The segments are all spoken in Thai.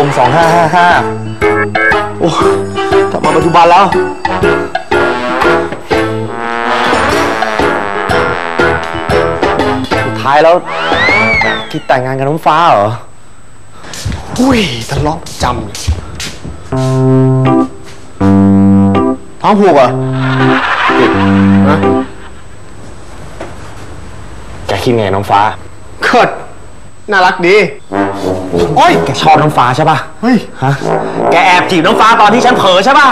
องห้าห้าห้าโอ้กลับมาปัจจุบันแล้ว สุดท้ายแล้วคิดแต่งงานกับน้องฟ้าเหรอ อุ้ยทะเลาะประจำเลยท้องผูกเหรอนะแกคิดไงน้องฟ้า เกิดน่ารักดี โอ้ยแกชอบน้องฟ้าใช่ป่ะเฮ้ยฮะแกแอบจีบน้องฟ้าตอนที่ฉันเผลอใช่ป่ะ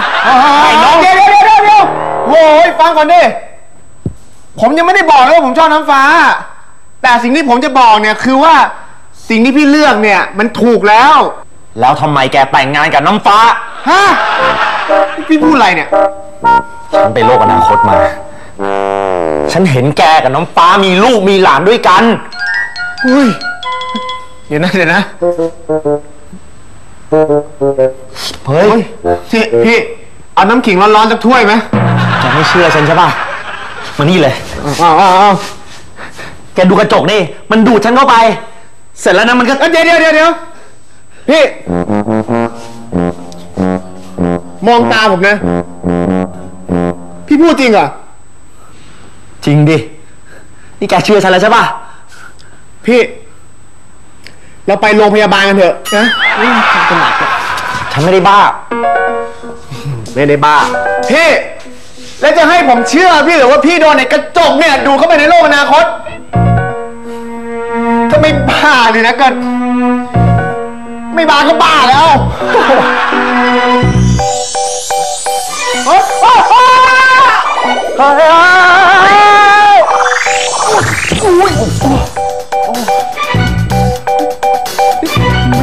ไอ้น้องเดี๋ยวเดี๋ยวเดี๋ยวเดี๋ยวโอ้ยฟังก่อนดิผมยังไม่ได้บอกเลยว่าผมชอบน้ำฟ้า แต่สิ่งที่ผมจะบอกเนี่ยคือว่าสิ่งที่พี่เลือกเนี่ยมันถูกแล้ว แล้วทำไมแกแต่งงานกับน้องฟ้าฮะพี่พูดอะไรเนี่ย ฉันไปโลกอนาคตมา ฉันเห็นแกกับน้องฟ้ามีลูกมีหลานด้วยกันอุ้ยเดี๋ยวนะเดี๋ยวนะเฮ้ยพี่พี่เอาน้ำขิงร้อนๆสักถ้วยไหมแกไม่เชื่อฉันใช่ป่ะมานี่เลยอ้าวอ้าวอ้าวแกดูกระจกนี่มันดูดฉันเข้าไป เสร็จแล้วนะมันก็เอ้ยเดี๋ยวเดี๋ยวเดี๋ยวเดี๋ยวพี่ มองตาผมนะ พี่พูดจริงเหรอจริงดินี่แกเชื่อฉันแล้วใช่ป่ะพี่ เราไปโรงพยาบาลกันเถอะนะอุ๊ยจะหนักอะฉันไม่ได้บ้า ไม่ได้บ้า พี่ แล้วจะให้ผมเชื่อพี่หรือว่าพี่โดนไอ้กระจกเนี่ย ดูดเข้าไปในโลกอนาคตถ้าไม่บ้าเลยนะก็ไม่บ้าก็บ้าแล้วโอ๊ยโอ๊ยโอ๊ย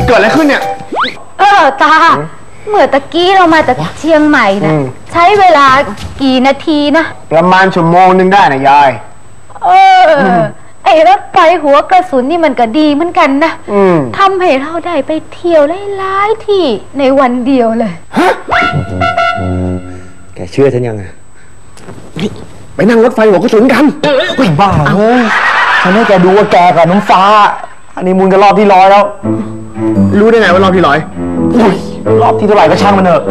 เกิดอะไรขึ้นเนี่ย เออตาเมื่อตะกี้เรามาจากเชียงใหม่นะอืม ใช้เวลากี่นาทีนะ ประมาณชั่วโมงหนึงได้นะยาย เอออไอ้รถไฟหัวกระสุนนี่มันก็ดีเหมือนกันนะอืมทำให้เราได้ไปเที่ยวหลายๆที่ในวันเดียวเลย แกเชื่อฉันยังไงไปนั่งรถไฟหัวกระสุนกันไม่บ้าเฮ้ยฉันให้แกดูว่าแกกับน้องฟ้าอันนี้มูลกันรอบที่ร้อยแล้ว รู้ได้ไงว่ารอบที่ร้อย อุ้ยรอบที่เท่าไหร่ก็ช่างมันเถอะ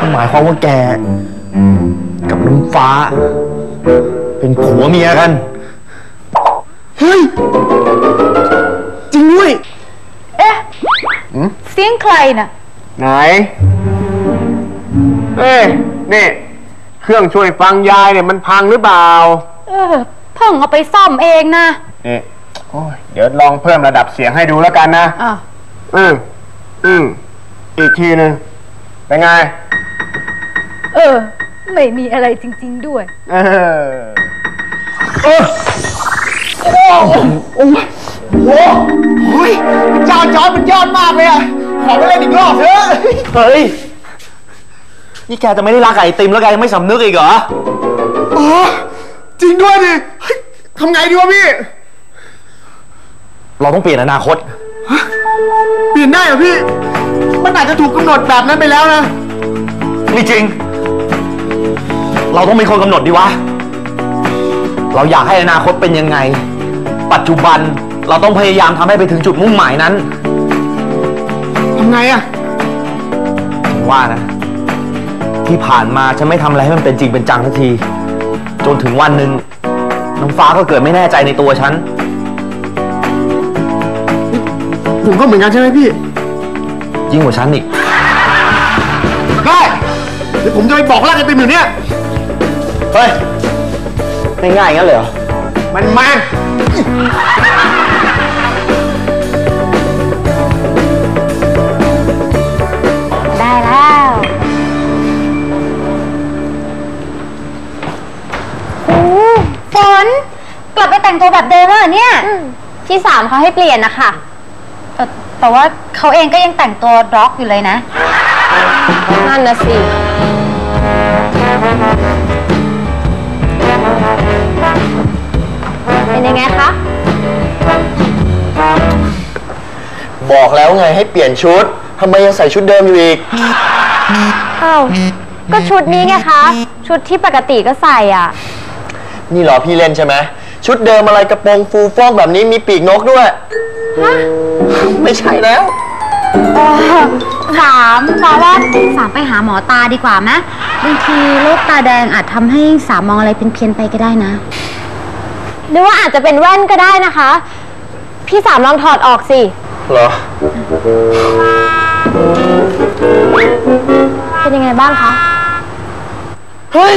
มันหมายความว่าแก กับน้องฟ้า เป็นผัวเมียกัน เฮ้ย จริงด้วย เอ๊ะเสียงใครน่ะ ไหน เอ้ยนี่ เครื่องช่วยฟังยายเนี่ยมันพังหรือเปล่า เออเพิ่งเอาไปซ่อมเองนะ นี่ โอ้ยเดี๋ยวลองเพิ่มระดับเสียงให้ดูแล้วกันนะอะอืมอืมอีกทีหนึงเป็นไง เออ ไม่มีอะไรจริง ๆ ด้วย เออเออโอ้โหโอ้โหโอ้ยเจ้าจอร์ดมันยอดมากเลยอะขอไปเล่นอีกรอบเถอะเฮ้ย นี่แกจะไม่ได้รักไก่ติมแล้วแกยังไม่สำนึกอีกเหรอ อ๋อจริงด้วยดิเฮ้ยทำไงดีวะพี่ เราต้องเปลี่ยนอนาคต เปลี่ยนได้เหรอพี่ มันอาจจะถูกกำหนดแบบนั้นไปแล้วนะ ไม่จริง เราต้องเป็นคนกำหนดดีวะ เราอยากให้อนาคตเป็นยังไง ปัจจุบันเราต้องพยายามทำให้ไปถึงจุดมุ่งหมายนั้น ทำไงอะผมว่านะ ที่ผ่านมาฉันไม่ทำอะไรให้มันเป็นจริงเป็นจังสักที จนถึงวันหนึ่งน้องฟ้าก็เกิดไม่แน่ใจในตัวฉัน ผมก็เหมือนกันใช่ไหมพี่ ยิ่งกว่าฉันอีก ได้เดี๋ยวผมจะไปบอกรักไอติมอยู่เนี่ย เฮ้ยง่ายๆงั้นเลยเหรอ มันมา ได้แล้ว โอ้ฝน กลับไปแต่งตัวแบบเดิมแล้วเหรอเนี่ย พี่สามเขาให้เปลี่ยนนะคะ แต่แต่ว่าเขาเองก็ยังแต่งตัวร็อกอยู่เลยนะ นั่นนะสิ เป็นยังไงคะ บอกแล้วไงให้เปลี่ยนชุดทำไมยังใส่ชุดเดิมอยู่อีก อ้าว ก็ชุดนี้ไงคะ ชุดที่ปกติก็ใส่อะ นี่เหรอพี่เล่นใช่ไหมชุดเดิมอะไรกระโปรงฟูฟ่องแบบนี้มีปีกนกด้วย ไม่ใช่แล้วสามเพราะว่าสามไปหาหมอตาดีกว่าไหมบางทีโรคตาแดงอาจทำให้สามมองอะไรเพี้ยนๆไปก็ได้นะ หรือว่าอาจจะเป็นแว่นก็ได้นะคะ พี่สามลองถอดออกสิ เหรอ เป็นยังไงบ้างคะ เฮ้ย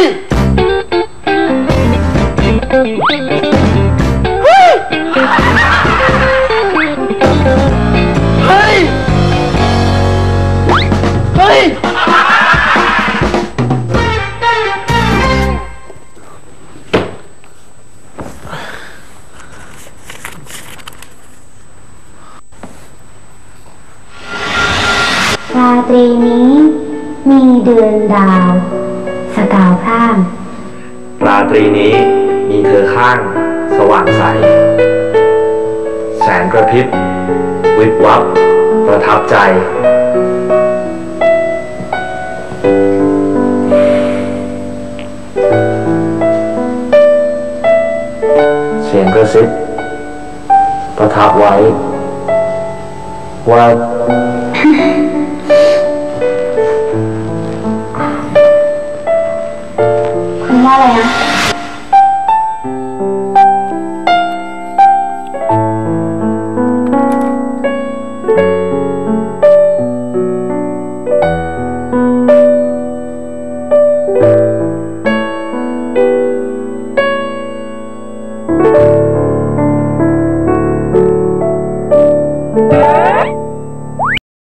ตรีนี้ มีเดือนดาว สกาวพร่าง ราตรีนี้มีเธอข้าง สว่างใส แสงกระพริบ วิบวับ ประทับใจ เสียงกระซิบประทับไว้ ว่า 花了呀？